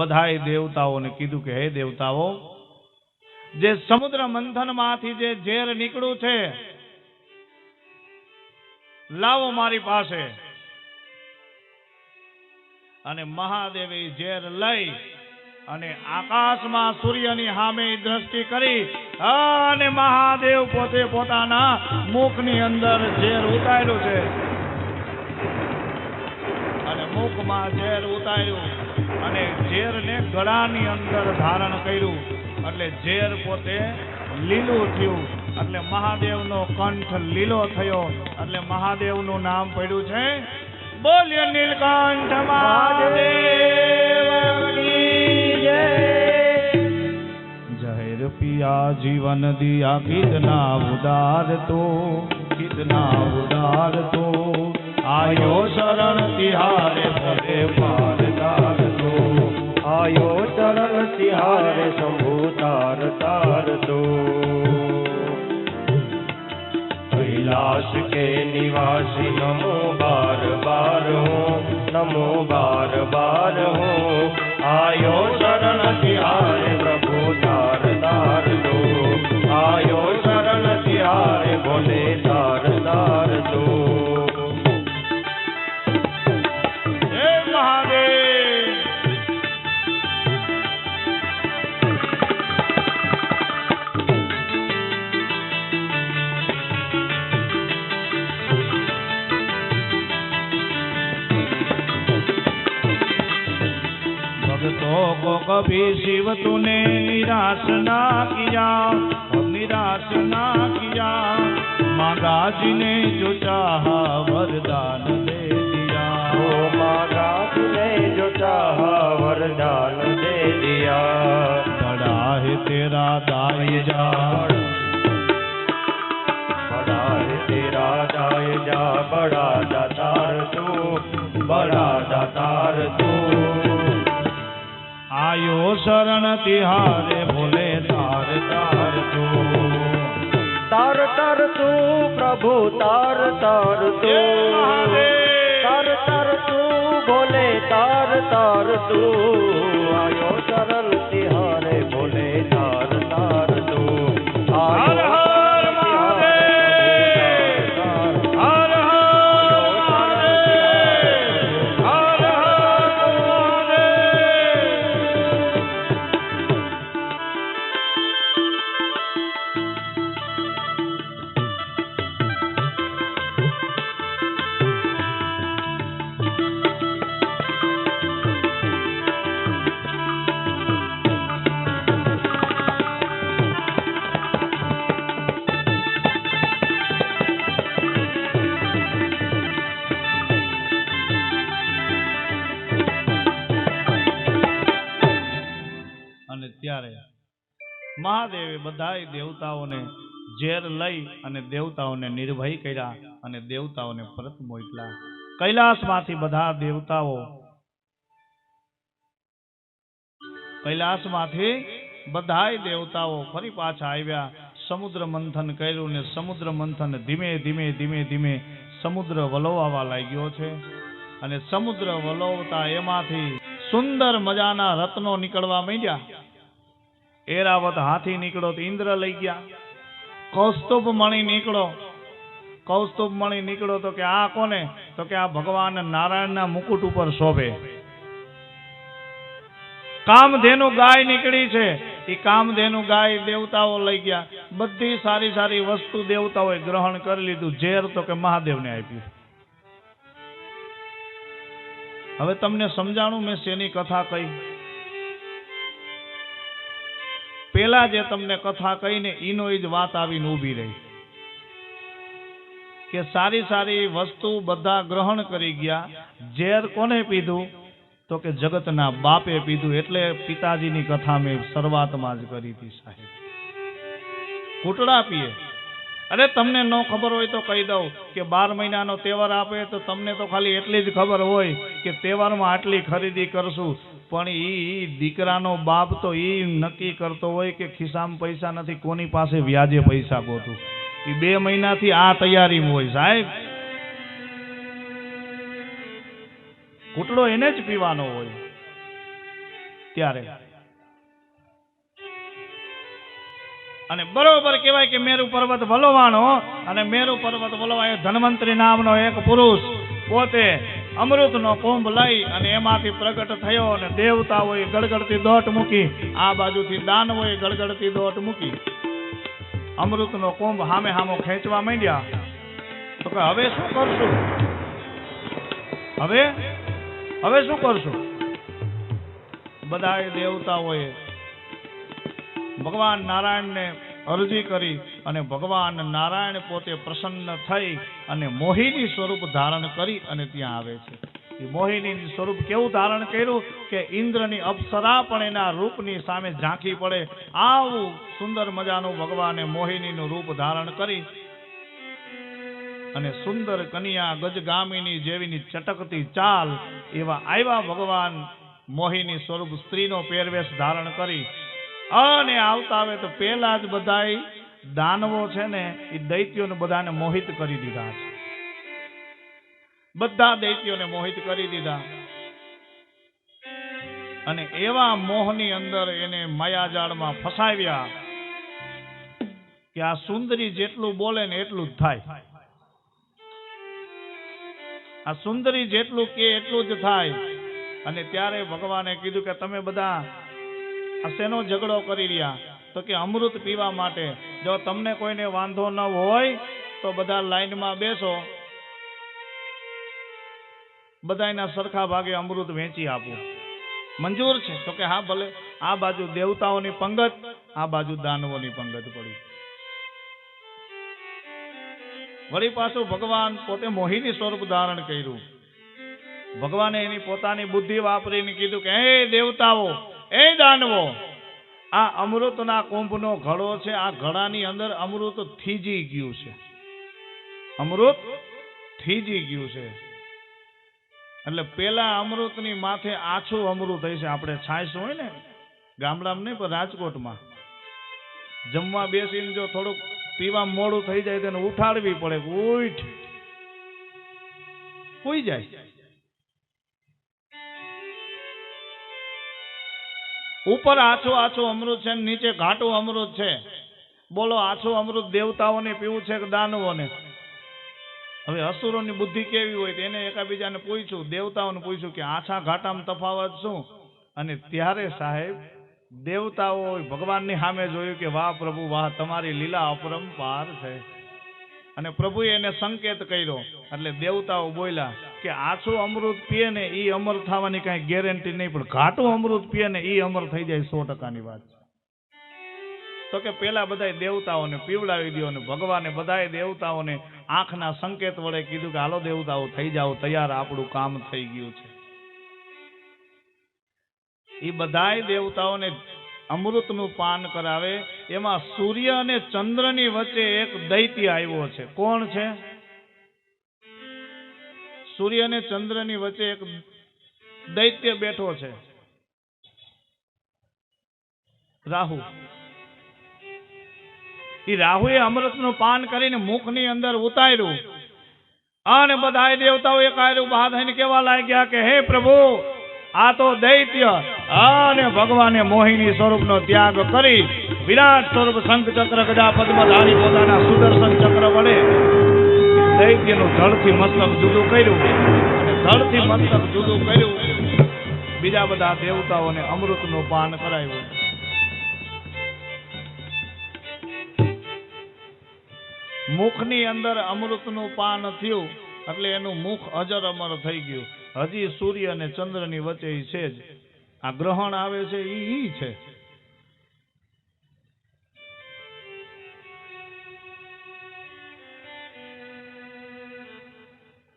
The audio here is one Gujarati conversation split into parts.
બધાય દેવતાઓને કીધું કે, હે દેવતાઓ, જે સમુદ્ર મંથનમાંથી જે ઝેર નીકળ્યું છે, લાવો મારી પાસે. અને મહાદેવે ઝેર લઈ અને આકાશમાં સૂર્યની સામે દ્રષ્ટિ કરી અને મહાદેવ પોતે પોતાના મુખની અંદર ઝેર ઉતાર્યું છે. અને મુખમાં ઝેર ઉતાર્યું. અને ઝેરને ગળાની અંદર ધારણ કર્યું. એટલે ઝેર પોતે લીલું થયું. એટલે મહાદેવનો કંઠ લીલો થયો. એટલે મહાદેવનું નામ પડ્યું છે બોલ્યો નીલકંઠ જહેર પિયા જીવન દિયા, કિતના ઉદાર તો, કિતના ઉદાર તો. આયો શરણ તિહારે ભરે પારદાર તો આયો ચરણ સિહારે શંભુ તાર તાર દો કૈલાશ કે નિવાસી નમો બાર બાર હો, નમો બાર બાર હો. को कभी शिव तूने निराश ना किया और निराश ना किया मांगा जिने जो चाहा वरदान दे दिया। ओ मागा ने जो चाहा वरदान दे दिया। बड़ा है तेरा दाय जाड़ बड़ा है तेरा दाय जा बड़ा दातार तू बड़ा दातार तू। આયો શરણ તિહારે ભૂલે તાર તાર તું. તાર તાર તું પ્રભુ તાર તાર તું. તાર તાર તું ભોલે તાર તાર તું. આયો મહાદેવે બધાય દેવતાઓને ઝેર લઈ અને દેવતાઓને નિર્ભય કર્યા અને દેવતાઓને પરત મોકલા કૈલાસમાંથી બધા દેવતાઓ કૈલાસમાંથી બધાય દેવતાઓ ફરી પાછા આવ્યા. સમુદ્ર મંથન કર્યું ને સમુદ્ર મંથન ધીમે ધીમે ધીમે ધીમે સમુદ્ર વલોવાવા લાગ્યો છે. અને સમુદ્ર વલોવતા એમાંથી સુંદર મજાના રત્નો નીકળવા માંડ્યા. એરાવત હાથી નીકળો તો ઇન્દ્ર લઈ ગયા. કૌસ્તુભ મણી નીકળો. કૌસ્તુભ મણી નીકળો તો કે આ કોને? તો કે આ ભગવાન નારાયણના મુકુટ ઉપર શોભે. કામધેનુ ગાય નીકળી છે. એ કામધેનુ ગાય દેવતાઓ લઈ ગયા. બધી સારી સારી વસ્તુ દેવતાઓએ ગ્રહણ કરી લીધું. ઝેર તો કે મહાદેવને આપ્યું. હવે તમને સમજાણું મેં શેની કથા કહી? પેલા જે તમને કથા કહીને એનો જ વાત આવીને ઊભી રહી. કે સારી સારી વસ્તુ બધા ગ્રહણ કરી ગયા, ઝેર કોને પીધું? તો કે જગતના બાપે પીધું, એટલે પિતાજીની કથા મેં શરૂઆતમાં જ કરી હતી સાહેબ. કૂટડા પીએ. અરે તમને ન ખબર હોય તો કહી દઉં કે બાર મહિનાનો તહેવાર આપે તો તમને તો ખાલી એટલી જ ખબર હોય કે તહેવારમાં આટલી ખરીદી કરશું. પણ એ દીકરાનો બાપ તો એ નક્કી કરતો હોય કે ખિસ્સામાં પૈસા નથી, કોની પાસે વ્યાજે પૈસા ગોતું? એ બે મહિનાથી આ તૈયારીમાં હોય, સાહેબ. કૂટડો એને જ પીવાનો હોય. ત્યારે. અને બરોબર કહેવાય કે મેરુ પર્વત વલોવાણો અને મેરુ પર્વત વલોવાય ધનવંતરી નામનો એક પુરુષ. પોતે અમૃતનો કુંભ લઈ અને એમાંથી પ્રગટ થયો અને દેવતાઓએ ગળગળતી દોટ મૂકી. આ બાજુથી દાનવોએ ગડગડતી દોટ મૂકી. અમૃતનો કુંભ હામે હામો ખેંચવા માંડ્યા. તો કે હવે શું કરશું? હવે? હવે શું કરશું? બધાએ દેવતાઓએ ભગવાન નારાયણને અરજી કરી અને ભગવાન નારાયણ પોતે પ્રસન્ન થઈ અને મોહિની સ્વરૂપ ધારણ કરી અને ત્યાં આવે છે. મોહિની સ્વરૂપ કેવું ધારણ કર્યું કે ઇન્દ્રની અપ્સરા પણ એના રૂપની સામે ઝાંખી પડે આવું સુંદર મજાનું ભગવાને મોહિનીનું રૂપ ધારણ કરી અને સુંદર કન્યા ગજગામિની જેવીની ચટકતી ચાલ એવા આવ્યા ભગવાન મોહિની સ્વરૂપ સ્ત્રીનો પહેરવેશ ધારણ કરી અને આવતા આવે તો પેલા જ બધા દાનવો છે ને, એ દૈત્યોને બધાને મોહિત કરી દીધા છે. બધા દૈત્યોને મોહિત કરી દીધા. અને એવા મોહની અંદર એને માયાજાળમાં ફસાવ્યા કે આ સુંદરી જેટલું બોલે ને એટલું જ થાય. આ સુંદરી જેટલું કે એટલું જ થાય. અને ત્યારે ભગવાને કીધું કે તમે બધા આ શેનો ઝઘડો કરી રહ્યા? તો કે અમૃત પીવા માટે. જો તમને કોઈને વાંધો ન હોય, તો બધા લાઈનમાં બેસો. બધાના સરખા ભાગે અમૃત વેચી આપું. મંજૂર છે? તો કે હા, ભલે. આ બાજુ દેવતાઓની પંગત, આ બાજુ દાનવોની પંગત પડી. વળી પાછું ભગવાન પોતે મોહિની સ્વરૂપ ધારણ કર્યું. ભગવાને એની પોતાની બુદ્ધિ વાપરીને કીધું કે, હે દેવતાઓ એ દાનવો, આ અમૃતના કુંભનો ઘડો છે, આ ઘડાની અંદર અમૃત થીજી ગયું છે. અમૃત થીજી ગયું છે. એટલે પેલા અમૃતની માથે આછું અમૃત હશે, આપણે છાશ હોય ને, ગામડામાં નહીં, પણ રાજકોટમાં. જમવા બેસીને જો થોડુંક પીવા મોડું થઈ જાય તેને ઉઠાડવી પડે, ઉઠ. કોઈ જાય. ઉપર આછું આછું અમૃત છે નીચે ઘાટું અમૃત છે. બોલો, આછું અમૃત દેવતાઓને પીવું છે કે દાનવોને? હવે અસુરોની બુદ્ધિ કેવી હોય એને એકાબીજાને પૂછ્યું દેવતાઓને પૂછ્યું કે આછા ઘાટામાં તફાવત શું? અને ત્યારે સાહેબ, દેવતાઓ ભગવાનની સામે જોયું કે વાહ પ્રભુ, વાહ, તમારી લીલા અપરંપાર છે. અને પ્રભુએ એને સંકેત કર્યો. એટલે દેવતાઓ બોલ્યા કે આછું અમૃત પીએ ને એ અમર થવાની કાંઈ ગેરંટી નહીં, પણ ઘાટું અમૃત પીએ ને એ અમર થઈ જાય સો ટકાની વાત તો કે પેલા બધા દેવતાઓને પીવડાવી દો અને ભગવાને બધા દેવતાઓને આંખના સંકેત વડે કીધું કે હાલો દેવતાઓ થઈ જાઓ, તૈયાર આપણું કામ થઈ ગયું છે. એ બધાય દેવતાઓને અમૃતનું પાન કરાવે, એમાં સૂર્ય અને ચંદ્રની વચ્ચે એક દૈત્ય આવ્યો છે. કોણ છે? સૂર્ય અને ચંદ્રની વચ્ચે એક દૈત્ય બેઠો છે. રાહુ. એ રાહુએ અમૃતનું પાન કરીને મુખની અંદર ઉતાર્યું. અને બધા દેવતાઓ એક આયરું બહાર કેવા લાગ્યા કે, હે પ્રભુ આ તો દૈત્ય અને ભગવાને મોહિની સ્વરૂપનો ત્યાગ કરી વિરાટ સ્વરૂપ શંખ ચક્ર ગદા પદ્મધારી પોતાના સુદર્શન ચક્ર વડે દૈત્યનું ધડથી મસ્તક જુદું કર્યું અને ધડથી જુદું કર્યું. બીજા બધા દેવતાઓને અમૃતનું પાન કરાયું મુખની અંદર અમૃતનું પાન થયું એટલે એનું મુખ અજર અમર થઈ ગયું. હજી સૂર્ય અને ચંદ્રની વચ્ચે છે જ. આ ગ્રહણ આવે છે એ ઈ છે.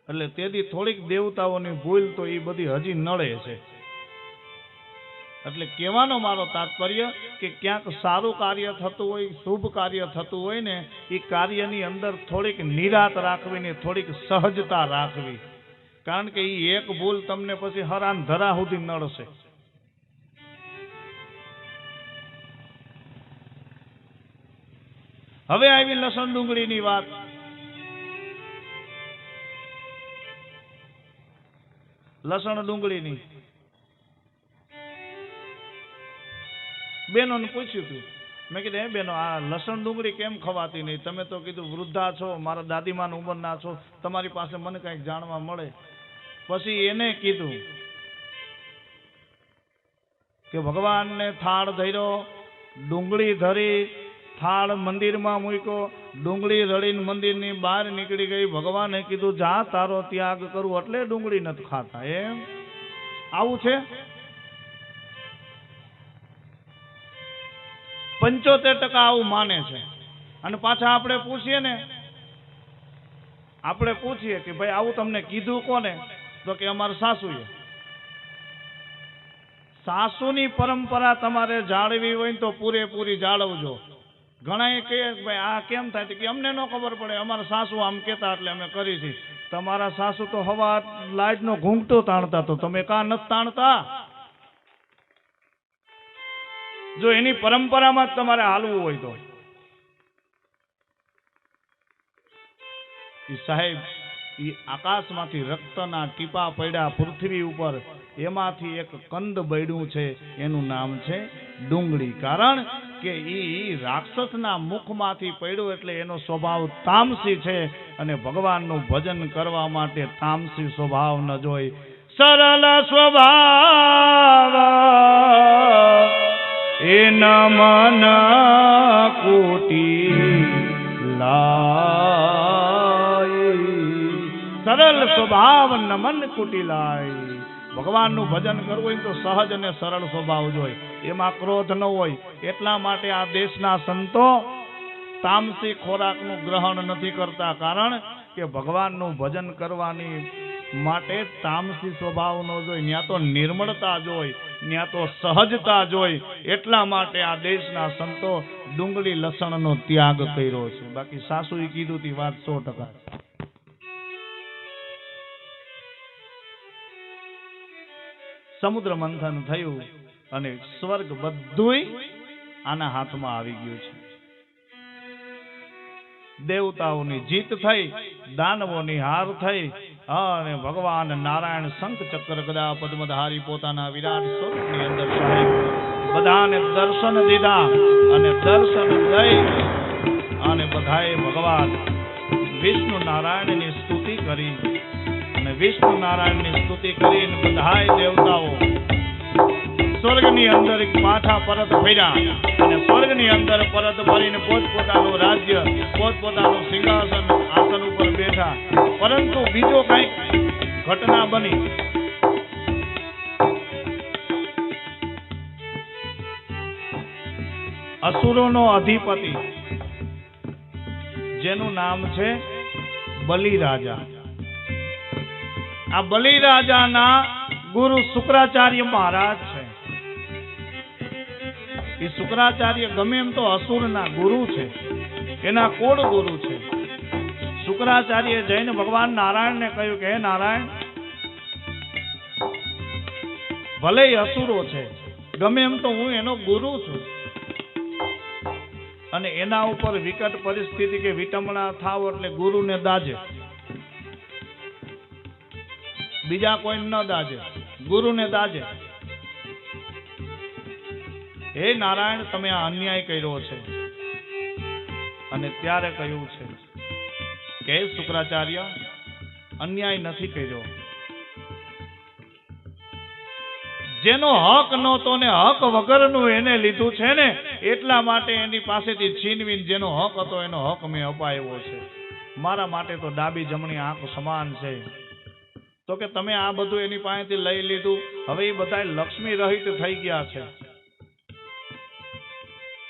એટલે તેથી થોડીક દેવતાઓની ભૂલ તો એ બધી હજી નડે છે. એટલે કહેવાનો મારો તાત્પર્ય કે ક્યાંક સારું કાર્ય થતું હોય, શુભ કાર્ય થતું હોય ને એ કાર્યની અંદર થોડીક નિરાત રાખવી ને થોડીક સહજતા રાખવી. કારણ કે એ એક ભૂલ તમને પછી હરાન ધરા સુધી નડશે. હવે આવી લસણ ડુંગળીની વાત. લસણ ડુંગળીની. બેનોને પૂછ્યું હતું મેં કીધું, હે બેનો, આ લસણ ડુંગળી કેમ ખવાતી નહીં? તમે તો કીધું, વૃદ્ધા છો, મારા દાદીમાની ઉંમરના છો, તમારી પાસે મને કંઈક જાણવા મળે. પછી એને કીધું કે ભગવાનને થાળ ધર્યો, ડુંગળી ધરી, થાળ મંદિરમાં મૂક્યો, ડુંગળી રડીને મંદિરની બહાર નીકળી ગઈ. ભગવાને કીધું, જા, તારો ત્યાગ કરું એટલે ડુંગળી નથી ખાતા. એમ? આવું છે? પંચોતેર ટકા આવું માને છે. અને પાછા આપણે પૂછીએ ને, આપણે પૂછીએ કે ભાઈ આવું તમને કીધું કોને? તો કે અમારા સાસુએ. સાસુની પરંપરા તમારે જાળવી હોય તો પૂરેપૂરી જાળવજો. ઘણા કહે ભાઈ, આ કેમ થાય? કે, અમને ન ખબર પડે, અમારા સાસુ આમ કહેતા એટલે અમે કરી છે. તમારા સાસુ તો હવા લાઈટનો ઘૂંઘટો તાણતા તો તમે કાં નથી તાણતા? જો એની પરંપરામાં જ તમારે હાલવું હોય તો. સાહેબ ઈ આકાશમાંથી રક્તના ટીપા પડ્યા પૃથ્વી ઉપર. એમાંથી એક કંદ બળ્યું છે, એનું નામ છે ડુંગળી. કારણ કે એ રાક્ષસના મુખમાંથી પડ્યું એટલે એનો સ્વભાવ તામસી છે અને ભગવાનનું ભજન કરવા માટે તામસી સ્વભાવ ન જોઈ. સરળ સ્વભાવ એન મન કોટી લાય સરળ સ્વભાવ નમન કુટી લાય ભગવાનનું ભજન કરવું હોય તો સહજ અને સરળ સ્વભાવ જોઈએ એમાં ક્રોધ ન હોય. એટલા માટે આ દેશના સંતો તામસી ખોરાકનું ગ્રહણ નથી કરતા. કારણ કે ભગવાનનું ભજન કરવાની માટે તામસી સ્વભાવ નો જોઈ ત્યાં તો નિર્મળતા જોઈ ત્યાં તો સહજતા જોઈ એટલા માટે આ દેશના સંતો ડુંગળી લસણનો ત્યાગ કર્યો છે. બાકી સાસુએ કીધું વાત સો ટકા. સમુદ્ર મંથન થયું અને સ્વર્ગ બધું આના હાથમાં આવી ગયું છે. દેવતાઓની જીત થઈ, દાનવોની હાર થઈ, અને ભગવાન નારાયણ શંખ ચક્ર કદા પદ્મધારી પોતાના વિરાટ સ્વરૂપની અંદર સાહેબ બધાને દર્શન દીધા અને દર્શન દઈ અને બધાએ ભગવાન વિષ્ણુ નારાયણની સ્તુતિ કરી. વિષ્ણુ નારાયણની સ્તુતિ કરીને બધાય દેવતાઓ સ્વર્ગની અંદર પાછા પરત ફર્યા અને સ્વર્ગની અંદર પરત ફરીને પોતપોતાનું રાજ્ય, પોતપોતાનું સિંહાસન, આસન ઉપર બેઠા. પરંતુ બીજો કંઈક ઘટના બની. અસુરોનો અધિપતિ, જેનું નામ છે બલિરાજા. આ બલિરાજાના ગુરુ શુક્રાચાર્ય મહારાજ છે. એ શુક્રાચાર્ય ગમે એમ તો અસુરના ગુરુ છે. એના કોડ ગુરુ છે? શુક્રાચાર્ય જઈને ભગવાન નારાયણને કહ્યું કે, હે નારાયણ, ભલે અસુરો છે, ગમે એમ તો હું એનો ગુરુ છું. અને એના ઉપર વિકટ પરિસ્થિતિ કે વિટંબણા થાવ એટલે ગુરુને દાજે. બીજા કોઈ ન દાજે, ગુરુને દાજે. હે નારાયણ, તમે આ અન્યાય કર્યો છે. અને ત્યારે કહ્યું છે કે શુક્રાચાર્ય, અન્યાય નથી કર્યો. જેનો હક નહોતો ને હક વગરનું એને લીધું છે ને, એટલા માટે એની પાસેથી છીનવીને જેનો હક હતો એનો હક મેં અપાવ્યો છે. મારા માટે તો ડાબી જમણી આંખ સમાન છે. તો કે તમે આ બધું એની પાસેથી લઈ લીધું. હવે એ બધા લક્ષ્મી રહિત થઈ ગયા છે.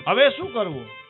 હવે શું કરવું?